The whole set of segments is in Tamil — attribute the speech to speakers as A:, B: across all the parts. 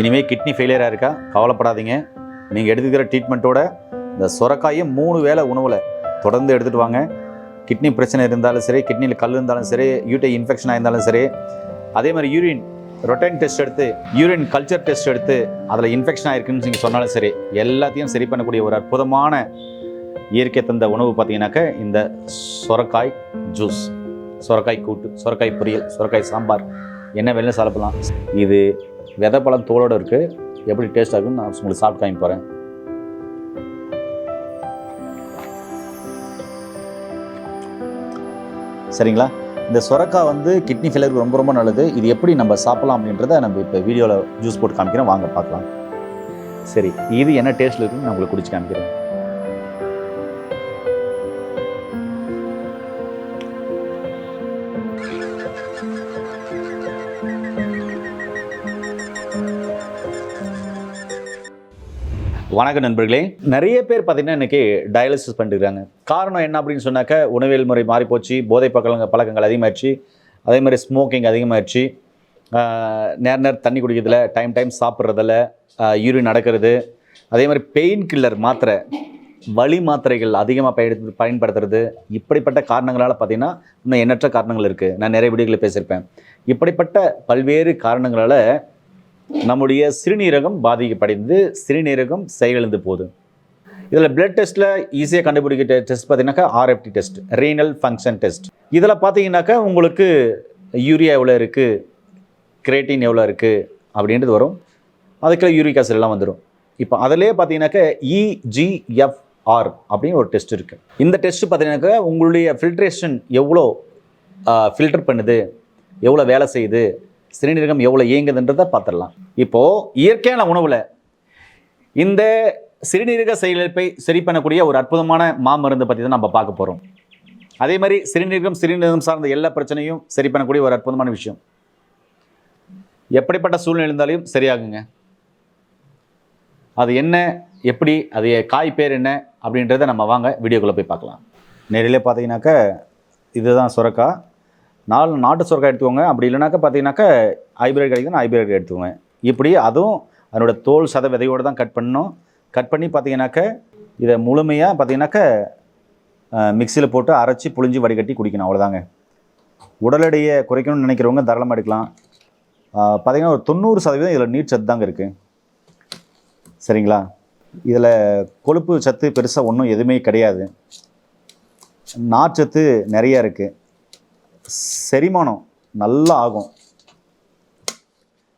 A: இனிமேல் கிட்னி ஃபெயிலியராக இருக்கா? கவலைப்படாதீங்க. நீங்கள் எடுத்துக்கிற ட்ரீட்மெண்ட்டோட இந்த சுரக்காயை மூணு வேளை உணவில் தொடர்ந்து எடுத்துகிட்டு வாங்க. கிட்னி பிரச்சனை இருந்தாலும் சரி கிட்னியில் கல் இருந்தாலும் சரி யூட்டை இன்ஃபெக்ஷன் இருந்தாலும் சரி அதே மாதிரி யூரின் ரொட்டைன் டெஸ்ட் எடுத்து யூரின் கல்ச்சர் டெஸ்ட் எடுத்து அதில் இன்ஃபெக்ஷன் ஆயிருக்குன்னு நீங்கள் சொன்னாலும் சரி எல்லாத்தையும் சரி பண்ணக்கூடிய ஒரு அற்புதமான இயற்கை தந்த உணவு பார்த்தீங்கன்னாக்க இந்த சுரக்காய் ஜூஸ் சுரக்காய் கூட்டு சுரக்காய் பொரியல் சுரக்காய் சாம்பார் என்ன வேணும் சாப்பிடலாம் இது விதை பழம் தோலோடு இருக்குது எப்படி டேஸ்ட் ஆகுன்னு நான் உங்களுக்கு சாப்பிட்டு காமி போகிறேன் சரிங்களா? இந்த சுரக்காய் வந்து கிட்னி ஃபெயிலருக்கு ரொம்ப ரொம்ப நல்லது. இது எப்படி நம்ம சாப்பிடலாம் அப்படின்றத நம்ம இப்போ வீடியோவில் ஜூஸ் போட்டு காமிக்கிறோம் வாங்க பார்க்கலாம். சரி இது என்ன டேஸ்ட்டில் இருக்குன்னு நான் உங்களுக்கு குடிச்சு காமிக்கிறேன். வணக்கம் நண்பர்களே. நிறைய பேர் பார்த்தீங்கன்னா இன்றைக்கி டயாலிசிஸ் பண்ணிருக்காங்க காரணம் என்ன அப்படின்னு சொன்னாக்க உணவியல் முறை மாறிப்போச்சு போதை பழக்கங்கள் பழக்கங்கள் அதிகமாகிடுச்சு அதே மாதிரி ஸ்மோக்கிங் அதிகமாகிடுச்சு நேர நேரம் தண்ணி குடிக்கிறதுல டைம் டைம் சாப்பிட்றதில்ல யூரின் நடக்கிறது. அதே மாதிரி பெயின் கில்லர் மாத்திரை வலி மாத்திரைகள் அதிகமாக பயன்படுத்து பயன்படுத்துறது. இப்படிப்பட்ட காரணங்களால் பார்த்தீங்கன்னா இன்னும் எண்ணற்ற காரணங்கள் இருக்குது நான் நிறைய வீடுகளில் பேசியிருப்பேன். இப்படிப்பட்ட பல்வேறு காரணங்களால் நம்முடைய சிறுநீரகம் பாதிக்கப்படைந்து சிறுநீரகம் செயலிழந்து போகுது. இதில் பிளட் டெஸ்ட்டில் ஈஸியாக கண்டுபிடிக்கிற டெஸ்ட் பார்த்தீங்கன்னாக்கா RFT test renal function test இதில் பார்த்தீங்கன்னாக்கா உங்களுக்கு யூரியா எவ்வளோ இருக்குது கிரேட்டின் எவ்வளோ இருக்குது அப்படின்றது வரும். அதுக்குள்ள யூரிக் ஆசிட் எல்லாம் வந்துடும் இப்போ அதிலே பார்த்தீங்கன்னாக்கா இஜிஎஃப்ஆர் அப்படின்னு ஒரு டெஸ்ட் இருக்குது இந்த டெஸ்ட் பார்த்தீங்கன்னாக்கா உங்களுடைய ஃபில்ட்ரேஷன் எவ்வளோ ஃபில்டர் பண்ணுது எவ்வளோ வேலை செய்யுது சிறுநீரகம் எவ்வளோ இயங்குதுன்றதை பார்த்துடலாம். இப்போது இயற்கையான உணவில் இந்த சிறுநீரக செயலிழப்பை சரி பண்ணக்கூடிய ஒரு அற்புதமான மாமருந்து பற்றி தான் நம்ம பார்க்க போகிறோம் அதே மாதிரி சிறுநீரகம் சிறுநீரகம் சார்ந்த எல்லா பிரச்சனையும் சரி பண்ணக்கூடிய ஒரு அற்புதமான விஷயம். எப்படிப்பட்ட சூழ்நிலை இருந்தாலும் சரியாகுங்க. அது என்ன எப்படி அது காய் பேர் என்ன அப்படின்றத நம்ம வாங்க வீடியோக்குள்ளே போய் பார்க்கலாம். நேரிலே பார்த்தீங்கன்னாக்க இதுதான் சுரக்கா. நாலு நாட்டு சுரக்காய் எடுத்துக்கோங்க. அப்படி இல்லைனாக்கா பார்த்தீங்கன்னாக்கா ஹைபிரிட் கிடைக்குதுன்னா ஹைபிரிட் எடுத்துக்கோங்க. இப்படி அதுவும் அதனோட தோல் சத விதையோடு தான் கட் பண்ணணும். கட் பண்ணி பார்த்தீங்கன்னாக்கா இதை முழுமையாக பார்த்தீங்கன்னாக்கா மிக்சியில் போட்டு அரைச்சி புழிஞ்சு வடிகட்டி குடிக்கணும். அவ்வளோதாங்க உடல் எடையை குறைக்கணும்னு நினைக்கிறவங்க தாராளமாக எடுக்கலாம். பார்த்திங்கன்னா ஒரு தொண்ணூறு சதவீதம் இதில் நீர் சத்து தாங்க இருக்குது சரிங்களா? இதில் கொழுப்பு சத்து பெருசாக ஒன்றும் எதுவுமே கிடையாது. நார்ச்சத்து நிறையா இருக்குது செரிமானம் நல்லா ஆகும்.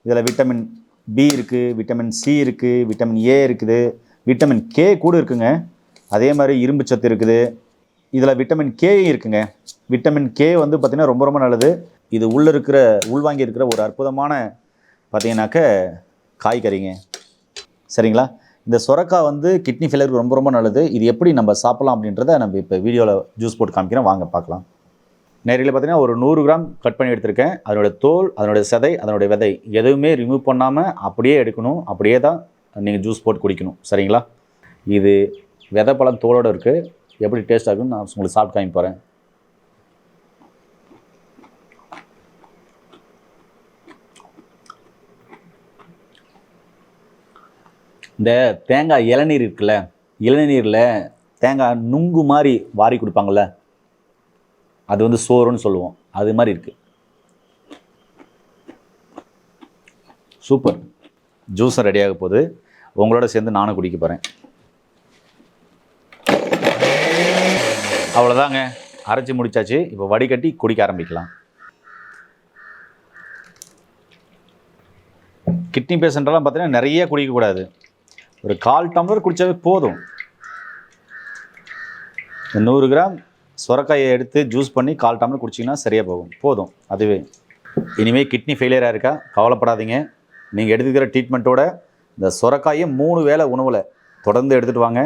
A: இதில் விட்டமின் பி இருக்குது விட்டமின் சி இருக்குது விட்டமின் ஏ இருக்குது விட்டமின் கே கூட இருக்குங்க. அதே மாதிரி இரும்பு சத்து இருக்குது. இதில் விட்டமின் கே இருக்குங்க. விட்டமின் கே வந்து பார்த்திங்கன்னா ரொம்ப ரொம்ப நல்லது. இது உள்ளே இருக்கிற உள்வாங்கி இருக்கிற ஒரு அற்புதமான பார்த்தீங்கன்னாக்க காய்கறிங்க. சரிங்களா? இந்த சுரக்காய் வந்து கிட்னி ஃபெயிலருக்கு ரொம்ப ரொம்ப நல்லது. இது எப்படி நம்ம சாப்பிட்லாம் அப்படின்றத நம்ம இப்போ வீடியோவில் ஜூஸ் போட்டு காமிக்கிறேன். வாங்க பார்க்கலாம். நேரில் பார்த்தீங்கன்னா ஒரு நூறு கிராம் கட் பண்ணி எடுத்திருக்கேன். அதனோட தோல் அதனோட சதை அதனுடைய விதை எதுவுமே ரிமூவ் பண்ணாமல் அப்படியே எடுக்கணும். அப்படியே தான் நீங்கள் ஜூஸ் போட்டு குடிக்கணும். சரிங்களா? இது விதை பழம் தோலோடு இருக்குது எப்படி டேஸ்ட் ஆகுன்னு நான் உங்களுக்கு சாப்பிட்டு காமி போகிறேன் இந்த தேங்காய் இளநீர் இருக்குல்ல இளநீரில் தேங்காய் நுங்கு மாதிரி வாரி கொடுப்பாங்கள்ல அது வந்து சோறுன்னு சொல்லுவோம். அது மாதிரி இருக்குது சூப்பர். ஜூஸும் ரெடியாக போகுது. உங்களோட சேர்ந்து நானும் குடிக்க போகிறேன் அவ்வளோதாங்க அரைச்சி முடிச்சாச்சு. இப்போ வடிகட்டி குடிக்க ஆரம்பிக்கலாம். கிட்னி பேஷண்ட்டெல்லாம் பார்த்தீங்கன்னா நிறைய குடிக்கக்கூடாது ஒரு கால் டம்ளர் குடித்தாவே போதும். இந்த நூறு கிராம் சுரக்காயை எடுத்து ஜூஸ் பண்ணி கால் டம்ளர் குடிச்சிங்கன்னா சரியாக போகும். போதும். அதுவே. இனிமேல் கிட்னி ஃபெயிலியராக இருக்கா? கவலைப்படாதீங்க. நீங்கள் எடுத்துக்கிற ட்ரீட்மெண்ட்டோட இந்த சுரக்காயை மூணு வேளை உணவில் தொடர்ந்து எடுத்துகிட்டு வாங்க.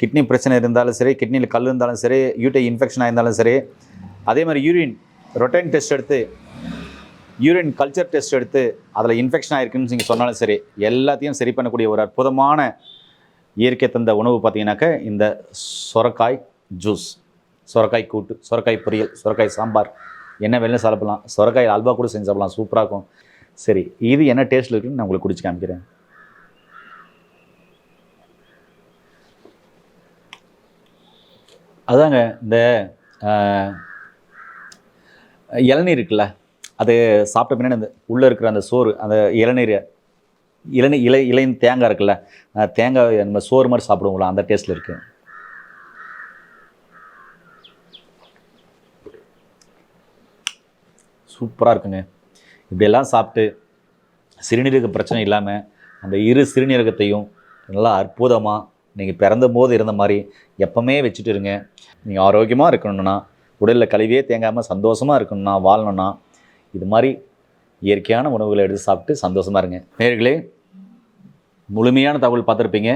A: கிட்னி பிரச்சனை இருந்தாலும் சரி கிட்னியில் கல் இருந்தாலும் சரி யூட்டை இன்ஃபெக்ஷன் இருந்தாலும் சரி அதே மாதிரி யூரின் ரொட்டைன் டெஸ்ட் எடுத்து யூரின் கல்ச்சர் டெஸ்ட் எடுத்து அதில் இன்ஃபெக்ஷன் ஆயிருக்குன்னு நீங்கள் சொன்னாலும் சரி எல்லாத்தையும் சரி பண்ணக்கூடிய ஒரு அற்புதமான இயற்கை தந்த உணவு பார்த்தீங்கன்னாக்க இந்த சுரக்காய் ஜூஸ் சுரக்காய் கூட்டு சுரக்காய் பொரியல் சுரக்காய் சாம்பார். என்ன வேணும் சாப்பிடலாம். சுரக்காய் அல்வா கூட செஞ்சு சாப்பிடலாம். சூப்பராக இருக்கும். சரி இது என்ன டேஸ்ட்டில் இருக்குன்னு நான் உங்களுக்கு குடிச்சு காமிக்கிறேன். அதாங்க இந்த இளநீர் இருக்குல்ல அது சாப்பிட்ட பின்னாடி அந்த உள்ளே இருக்கிற அந்த சோறு அந்த இளநீர் இளநீ இலை இலை தேங்காய் இருக்குல்ல தேங்காய் நம்ம சோறு மாதிரி சாப்பிடுவோம்ல அந்த டேஸ்ட்டில் இருக்குது சூப்பராக இருக்குங்க. இப்படியெல்லாம் சாப்பிட்டு சிறுநீரக பிரச்சனை இல்லாமல் அந்த இரு சிறுநீரகத்தையும் நல்லா அற்புதமாக நீங்கள் பிறந்த போது இருந்த மாதிரி எப்பவுமே வச்சுட்டு இருங்க. நீங்கள் ஆரோக்கியமாக இருக்கணும்னா உடலில் கழிவே தேங்காமல் சந்தோஷமாக இருக்கணும்னா வாழணும்னா இது மாதிரி இயற்கையான உணவுகளை எடுத்து சாப்பிட்டு சந்தோஷமாக இருங்க. நேர்களே முழுமையான தகவல் பார்த்துருப்பீங்க.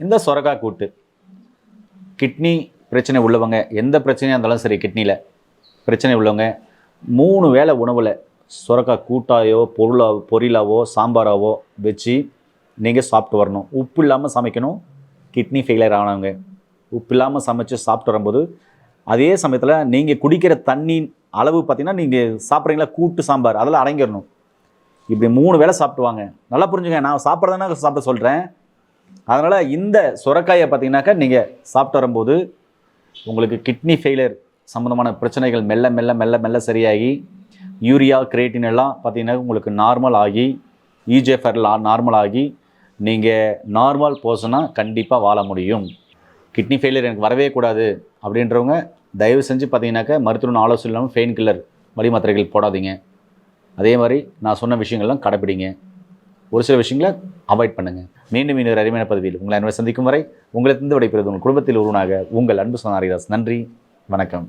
A: இந்த சொரக்காய் கூட்டு. கிட்னி பிரச்சனை உள்ளவங்க எந்த பிரச்சனையாக இருந்தாலும் சரி கிட்னியில் பிரச்சனை உள்ளவங்க மூணு வேளை உணவில் சுரக்காய் கூட்டாயோ பொருளா பொரியலாவோ சாம்பாராவோ வச்சு நீங்கள் சாப்பிட்டு வரணும். உப்பு இல்லாமல் சமைக்கணும். கிட்னி ஃபெயிலியர் ஆனவங்க. உப்பு இல்லாமல் சமைச்சு சாப்பிட்டு வரும்போது அதே சமயத்தில் நீங்கள் குடிக்கிற தண்ணி அளவு பார்த்தீங்கன்னா நீங்கள் சாப்பிட்றீங்களா? கூட்டு சாம்பார். அதெல்லாம் அடங்கிடணும். இப்படி மூணு வேளை சாப்பிடுவாங்க நல்லா புரிஞ்சுங்க. நான் சாப்பிட்றதுனா சாப்பிட சொல்கிறேன் அதனால் இந்த சுரக்காயை பார்த்தீங்கன்னாக்கா நீங்கள் சாப்பிட்டு வரும்போது உங்களுக்கு கிட்னி ஃபெயிலியர் சம்மந்தமான பிரச்சனைகள் மெல்ல மெல்ல மெல்ல மெல்ல சரியாகி யூரியா கிரேட்டின் எல்லாம் பார்த்தீங்கன்னா உங்களுக்கு நார்மல் ஆகி E நார்மல் ஆகி நீங்கள் நார்மல் பர்சனாக கண்டிப்பாக வாழ முடியும். கிட்னி ஃபெயிலியர் எனக்கு வரவே கூடாது அப்படின்றவங்க தயவு செஞ்சு பார்த்தீங்கன்னாக்கா மருத்துவன் ஆலோசனை இல்லாமல் ஃபெயின் கில்லர் வழி மாத்திரைகள் போடாதீங்க. அதே மாதிரி நான் சொன்ன விஷயங்கள்லாம் கடைப்பிடிங்க. ஒரு சில விஷயங்களை அவாய்ட் பண்ணுங்கள் மீண்டும் இன்னொரு அருமையான பதவியில் உங்களை அன்பை சந்திக்கும் வரை உங்களை தந்து விடைபெறுவது உங்கள் குடும்பத்தில் ஒருவனாக உங்கள் அன்பு சொன்னாரிதாஸ் நன்றி. வணக்கம்.